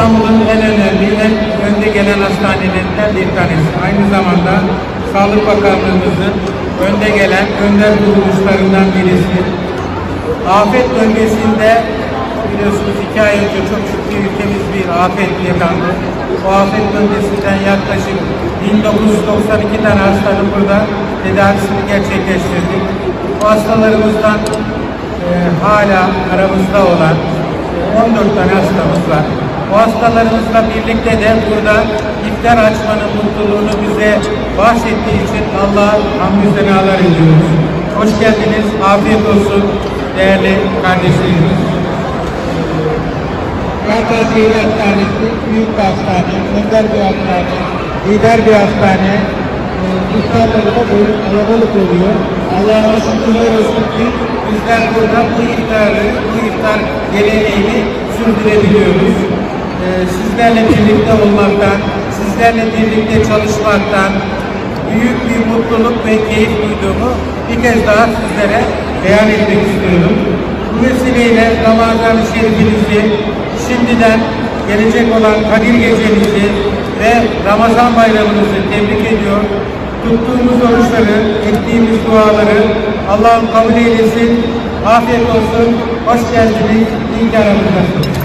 İstanbul'un en önemli, en önde gelen hastanelerinden bir tanesi. Aynı zamanda Sağlık Bakanlığımızın önde gelen önder kuruluşlarından birisi. Afet bölgesinde biliyorsunuz iki ay önce çok ciddi ülkemiz bir afet yaşandı. Bu afet bölgesinden yaklaşık 1992 tane hastanın burada tedavisini gerçekleştirdik. Bu hastalarımızdan e, hala aramızda olan 14 tane hastamız var. Bu hastalarımızla birlikte de burada iftar açmanın mutluluğunu bize bahşettiği için Allah'a hamdü senalar ediyoruz. Hoş geldiniz, afiyet olsun değerli kardeşlerimiz. Kartal Şehir Hastanesi büyük bir hastane, önder bir hastane, lider bir hastane. Ee, İftarları da böyle kalabalık oluyor. Allah'a şükürler olsun ki bizler burada bu iftarı, bu iftar geleneğini sürdürebiliyoruz. Ee, Sizlerle birlikte olmaktan, sizlerle birlikte çalışmaktan büyük bir mutluluk ve keyif duyduğumu bir kez daha sizlere beyan etmek istiyorum. Bu vesileyle Ramazan-ı Şerifinizi şimdiden gelecek olan Kadir Gecenizi ve Ramazan bayramınızı tebrik ediyor. Tuttuğumuz oruçları, ettiğimiz duaları Allah'ım kabul eylesin. Afiyet olsun. Hoş geldiniz. İyi ki aramızdasınız.